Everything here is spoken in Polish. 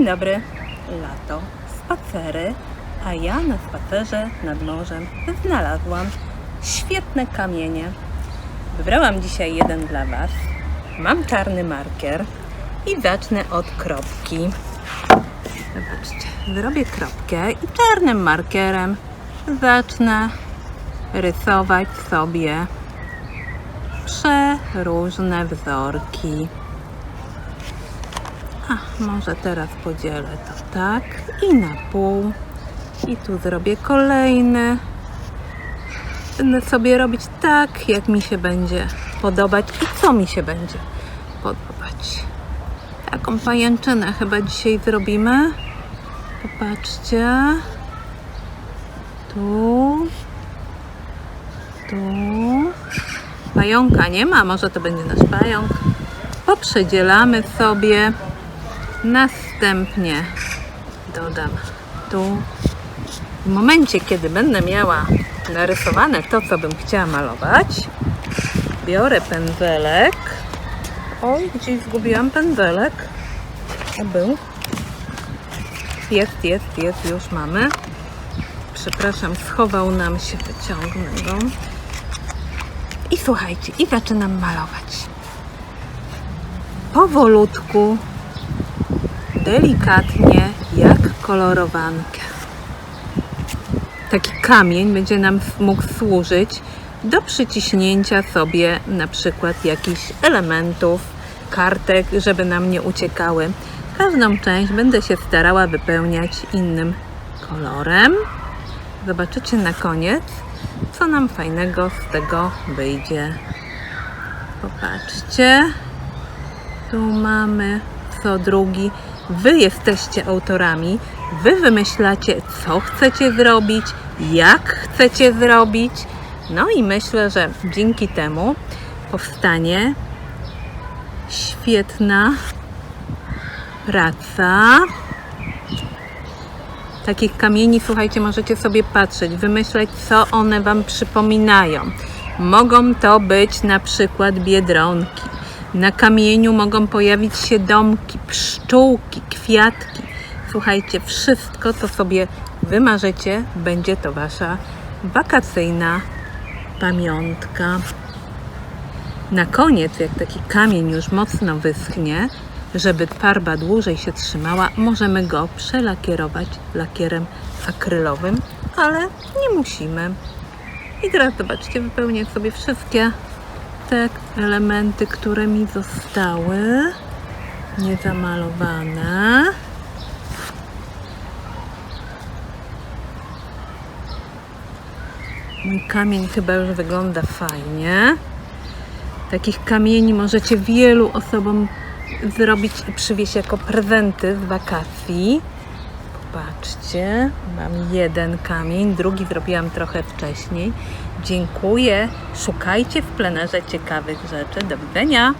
Dzień dobry. Lato, spacery, a ja na spacerze nad morzem znalazłam świetne kamienie. Wybrałam dzisiaj jeden dla Was. Mam czarny markier i zacznę od kropki. Zobaczcie, zrobię kropkę i czarnym markerem zacznę rysować sobie przeróżne wzorki. A, może teraz podzielę to tak i na pół. I tu zrobię kolejny. Będę sobie robić tak, jak mi się będzie podobać i co mi się będzie podobać. Taką pajęczynę chyba dzisiaj zrobimy. Popatrzcie. Tu. Tu. Pająka nie ma, może to będzie nasz pająk. Poprzedzielamy sobie. Następnie dodam tu. W momencie, kiedy będę miała narysowane to, co bym chciała malować, biorę pędzelek. Oj, gdzieś zgubiłam pędzelek. Był. Jest, jest, jest, już mamy. Przepraszam, schował nam się, wyciągnę go. I słuchajcie, i zaczynam malować. Powolutku, delikatnie, jak kolorowankę. Taki kamień będzie nam mógł służyć do przyciśnięcia sobie na przykład jakichś elementów, kartek, żeby nam nie uciekały. Każdą część będę się starała wypełniać innym kolorem. Zobaczycie na koniec, co nam fajnego z tego wyjdzie. Popatrzcie. Tu mamy co drugi. Wy jesteście autorami. Wy wymyślacie, co chcecie zrobić, jak chcecie zrobić. No i myślę, że dzięki temu powstanie świetna praca. Takich kamieni, słuchajcie, możecie sobie patrzeć, wymyślać, co one Wam przypominają. Mogą to być na przykład biedronki. Na kamieniu mogą pojawić się domki, pszczółki, kwiatki. Słuchajcie, wszystko, co sobie wymarzycie, będzie to Wasza wakacyjna pamiątka. Na koniec, jak taki kamień już mocno wyschnie, żeby farba dłużej się trzymała, możemy go przelakierować lakierem akrylowym, ale nie musimy. I teraz zobaczcie, wypełnię sobie wszystkie te elementy, które mi zostały niezamalowane. Mój kamień chyba już wygląda fajnie. Takich kamieni możecie wielu osobom zrobić i przywieźć jako prezenty z wakacji. Popatrzcie, mam jeden kamień, drugi zrobiłam trochę wcześniej. Dziękuję. Szukajcie w plenerze ciekawych rzeczy. Do widzenia.